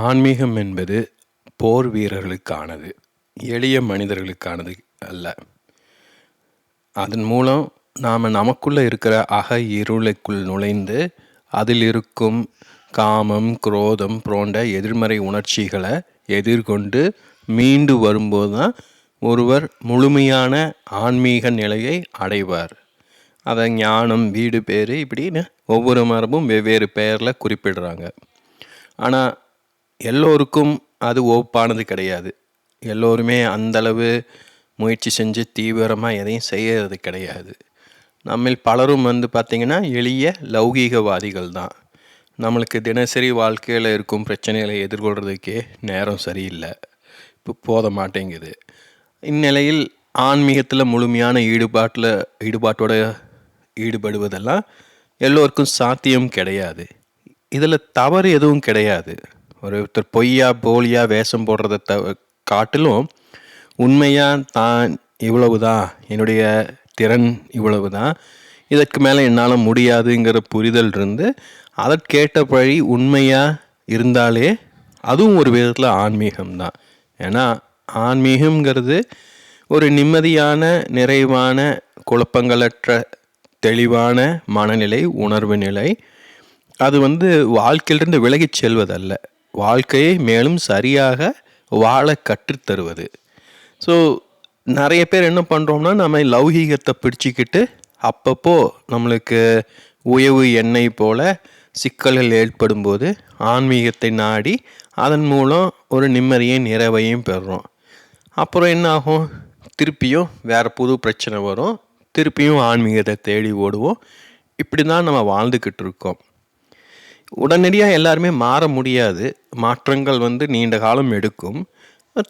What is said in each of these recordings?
ஆன்மீகம் என்பது போர் வீரர்களுக்கானது எளிய மனிதர்களுக்கானது அல்ல. அதன் மூலம் நாம் நமக்குள்ளே இருக்கிற அக இருளுக்குள் நுழைந்து அதில் இருக்கும் காமம் குரோதம் போன்ற எதிர்மறை உணர்ச்சிகளை எதிர்கொண்டு மீண்டு வரும்போது தான் ஒருவர் முழுமையான ஆன்மீக நிலையை அடைவார். அதை ஞானம் வீடு பேர் இப்படின்னு ஒவ்வொரு மரபும் வெவ்வேறு பெயரில் குறிப்பிடுறாங்க. ஆனால் எல்லோருக்கும் அது ஒப்பானது கிடையாது. எல்லோருமே அந்தளவு முயற்சி செஞ்சு தீவிரமாக எதையும் செய்யறது கிடையாது. நம்மில் பலரும் வந்து பார்த்திங்கன்னா எளிய லௌகீகவாதிகள் தான். நம்மளுக்கு தினசரி வாழ்க்கையில் இருக்கும் பிரச்சனைகளை எதிர்கொள்கிறதுக்கே நேரம் சரியில்லை. இப்போ போத மாட்டேங்குது. இந்நிலையில் ஆன்மீகத்தில் முழுமையான ஈடுபாட்டில் ஈடுபாட்டோட ஈடுபடுவதெல்லாம் எல்லோருக்கும் சாத்தியம் கிடையாது. இதில் தவறு எதுவும் கிடையாது. ஒருத்தர் பொய்யா போலியா வேஷம் போடுறத த காட்டிலும் உண்மையாக தான் இவ்வளவு தான் என்னுடைய திறன் இவ்வளவு தான் இதற்கு மேலே என்னால் முடியாதுங்கிற புரிதல் இருந்து அதற்கேட்டபழி உண்மையாக இருந்தாலே அதுவும் ஒரு விதத்தில் ஆன்மீகம் தான் ஏன்னா ஆன்மீகங்கிறது ஒரு நிம்மதியான நிறைவான குழப்பங்களற்ற தெளிவான மனநிலை உணர்வு நிலை. அது வந்து வாழ்க்கையிலிருந்து விலகிச் செல்வதல்ல. வாழ்க்கையை மேலும் சரியாக வாழ கற்றுத்தருவது ஸோ நிறைய பேர் என்ன பண்ணுறோம்னா நம்ம லௌகீகத்தை பிடிச்சிக்கிட்டு அப்பப்போ நம்மளுக்கு உயவு எண்ணெய் போல் சிக்கல்கள் ஏற்படும்போது ஆன்மீகத்தை நாடி அதன் மூலம் ஒரு நிம்மதியும் நிறைவையும் பெறுறோம். அப்புறம் என்ன ஆகும்? திருப்பியும் வேறு புது பிரச்சனை வரும். திருப்பியும் ஆன்மீகத்தை தேடி ஓடுவோம். இப்படி தான் நம்ம வாழ்ந்துக்கிட்டு இருக்கோம். உடனடியாக எல்லாருமே மாற முடியாது. மாற்றங்கள் வந்து நீண்ட காலம் எடுக்கும்.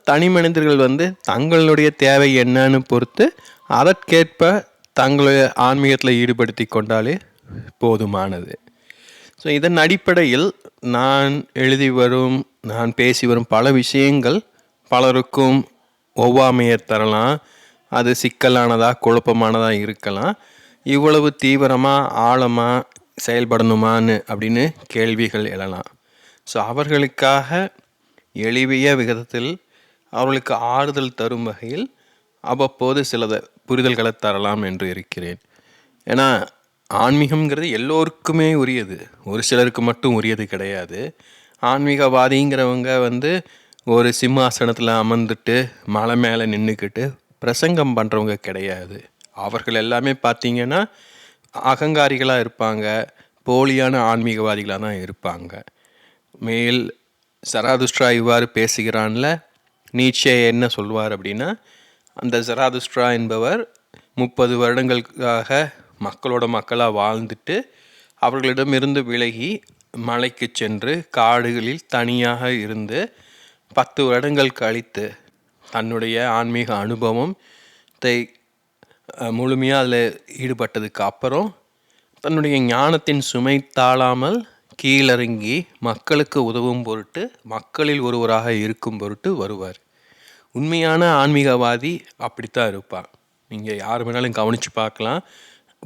தனி மனிதர்கள் வந்து தங்களுடைய தேவை என்னன்னு பொறுத்து அதற்கேற்ப தங்களுடைய ஆன்மீகத்தில் ஈடுபடுத்தி கொண்டாலே போதுமானது. ஸோ இதன் அடிப்படையில் நான் எழுதி வரும் நான் பேசி வரும் பல விஷயங்கள் பலருக்கும் ஒவ்வாமையை தரலாம். அது சிக்கலானதாக குழப்பமானதாக இருக்கலாம். இவ்வளவு தீவிரமாக ஆழமாக செயல்படணுமான்னு அப்படின்னு கேள்விகள் எழலாம். ஸோ அவர்களுக்காக எளிய விகிதத்தில் அவர்களுக்கு ஆறுதல் தரும் வகையில் அவ்வப்போது சில புரிதல்களை தரலாம் என்று இருக்கிறேன். ஏன்னா ஆன்மீகம்ங்கிறது எல்லோருக்குமே உரியது. ஒரு சிலருக்கு மட்டும் உரியது கிடையாது. ஆன்மீகவாதிங்கிறவங்க வந்து ஒரு சிம்மாசனத்தில் அமர்ந்துட்டு மலை மேலே நின்றுக்கிட்டு பிரசங்கம் பண்ணுறவங்க கிடையாது. அவர்கள் எல்லாமே பார்த்திங்கன்னா அகங்காரிகளாக இருப்பாங்க. போலியான ஆன்மீகவாதிகளாக தான் இருப்பாங்க. மேல் சராதுஷ்ட்ரா இவ்வாறு பேசுகிறான்ல நீச்சே என்ன சொல்வார் அப்படின்னா அந்த சராதுஷ்ட்ரா என்பவர் முப்பது வருடங்களுக்காக மக்களோட மக்களாக வாழ்ந்துட்டு அவர்களிடமிருந்து விலகி மலைக்கு சென்று காடுகளில் தனியாக இருந்து பத்து வருடங்கள் கழித்து தன்னுடைய ஆன்மீக அனுபவம் முழுமையாக அதில் ஈடுபட்டதுக்கு அப்புறம் தன்னுடைய ஞானத்தின் சுமை தாழாமல் கீழிறங்கி மக்களுக்கு உதவும் பொருட்டு மக்களில் ஒருவராக இருக்கும் பொருட்டு வருவார். உண்மையான ஆன்மீகவாதி அப்படித்தான் இருப்பார் நீங்கள் யார் வேணாலும் கவனித்து பார்க்கலாம்.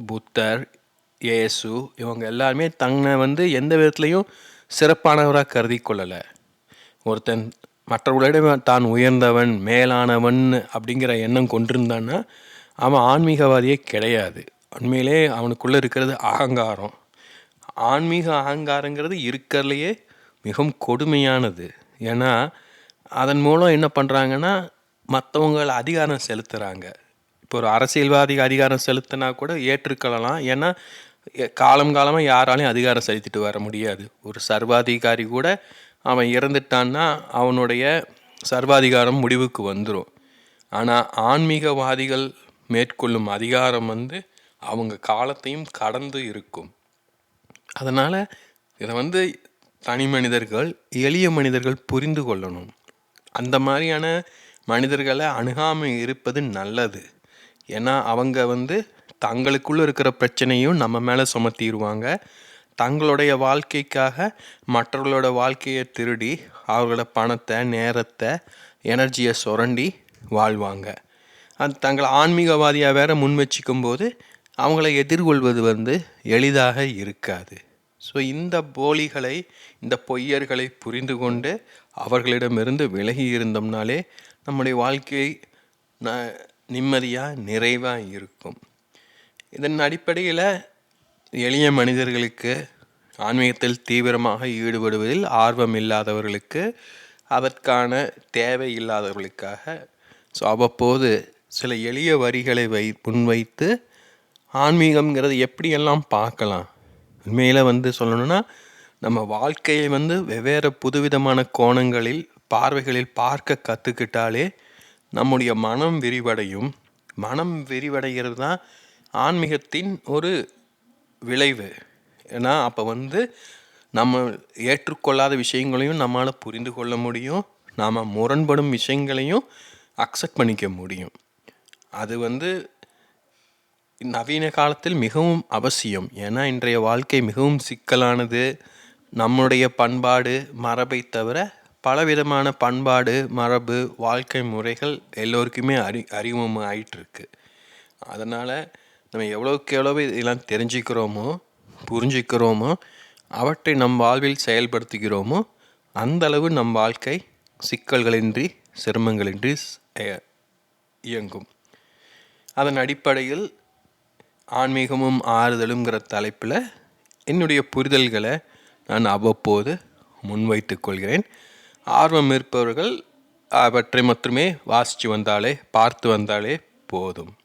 புத்தர் இயேசு இவங்க எல்லாருமே தன்னை வந்து எந்த விதத்துலையும் சிறப்பானவராக கருதி கொள்ளலை. ஒருத்தன் மற்றவர்களிடம் தான் உயர்ந்தவன் மேலானவன் அப்படிங்கிற எண்ணம் கொண்டிருந்தான்னா அவன் ஆன்மீகவாதியே கிடையாது. உண்மையிலே அவனுக்குள்ளே இருக்கிறது அகங்காரம். ஆன்மீக அகங்காரங்கிறது இருக்கிறதுலையே மிகவும் கொடுமையானது. ஏன்னா அதன் மூலம் என்ன பண்ணுறாங்கன்னா மற்றவங்களை அதிகாரம் செலுத்துகிறாங்க இப்போ ஒரு அரசியல்வாதி அதிகாரம் செலுத்தினா கூட ஏற்றுக்கொள்ளலாம். ஏன்னா காலம் காலமாக யாராலையும் அதிகாரம் செலுத்திட்டு வர முடியாது. ஒரு சர்வாதிகாரி கூட அவன் இறந்துட்டான்னா அவனுடைய சர்வாதிகாரம் முடிவுக்கு வந்துடும் ஆனால் ஆன்மீகவாதிகள் மேற்கொள்ளும் அதிகாரம் வந்து அவங்க காலத்தையும் கடந்து இருக்கும். அதனால் இதை வந்து தனி மனிதர்கள் எளிய மனிதர்கள் புரிந்து கொள்ளணும். அந்த மாதிரியான மனிதர்களை அணுகாமல் இருப்பது நல்லது. ஏன்னா அவங்க வந்து தங்களுக்குள்ளே இருக்கிற பிரச்சனையும் நம்ம மேலே சுமத்திடுவாங்க. தங்களுடைய வாழ்க்கைக்காக மற்றவர்களோட வாழ்க்கையை திருடி அவர்களோட பணத்தை நேரத்தை எனர்ஜியை சுரண்டி வாழ்வாங்க. தங்களை ஆன்மீகவாதியாக வேற முன் வச்சுக்கும் போது அவங்கள எதிர்கொள்வது வந்து எளிதாக இருக்காது. ஸோ இந்த போலிகளை இந்த பொய்யர்களை புரிந்து கொண்டு அவர்களிடமிருந்து விலகி இருந்தோம்னாலே நம்முடைய வாழ்க்கை ந நிம்மதியாக நிறைவாக இருக்கும். இதன் அடிப்படையில் எளிய மனிதர்களுக்கு ஆன்மீகத்தில் தீவிரமாக ஈடுபடுவதில் ஆர்வம் இல்லாதவர்களுக்கு அதற்கான தேவை இல்லாதவர்களுக்காக ஸோ அவ்வப்போது சில எளிய வரிகளை வை முன்வைத்து ஆன்மீகம்ங்கிறது எப்படியெல்லாம் பார்க்கலாம்? உண்மையில் வந்து சொல்லணும்னா நம்ம வாழ்க்கையை வந்து வெவ்வேறு புதுவிதமான கோணங்களில் பார்வைகளில் பார்க்க கற்றுக்கிட்டாலே நம்முடைய மனம் விரிவடையும். மனம் விரிவடைகிறது தான் ஆன்மீகத்தின் ஒரு விளைவு. ஏன்னா அப்போ வந்து நம்ம ஏற்றுக்கொள்ளாத விஷயங்களையும் நம்மளால் புரிந்து கொள்ள முடியும். நாம் முரண்படும் விஷயங்களையும் அக்செப்ட் பண்ணிக்க முடியும். அது வந்து நவீன காலத்தில் மிகவும் அவசியம். ஏன்னா இன்றைய வாழ்க்கை மிகவும் சிக்கலானது. நம்முடைய பண்பாடு மரபை தவிர பலவிதமான பண்பாடு மரபு வாழ்க்கை முறைகள் எல்லோருக்குமே அறி அறிமுகம் ஆயிட்டுருக்கு அதனால் நம்ம எவ்வளோக்கு எவ்வளோ இதெல்லாம் தெரிஞ்சுக்கிறோமோ புரிஞ்சுக்கிறோமோ அவற்றை நம் வாழ்வில் செயல்படுத்துகிறோமோ அந்தளவு நம் வாழ்க்கை சிக்கல்களின்றி சிரமங்களின்றி இயங்கும். அதன் அடிப்படையில் ஆன்மீகமும் ஆறுதலுங்கிற தலைப்பில் என்னுடைய புரிதல்களை நான் அவ்வப்போது முன்வைத்து கொள்கிறேன். ஆர்வம் இருப்பவர்கள் அவற்றை மட்டுமே வாசித்து வந்தாலே பார்த்து வந்தாலே போதும்.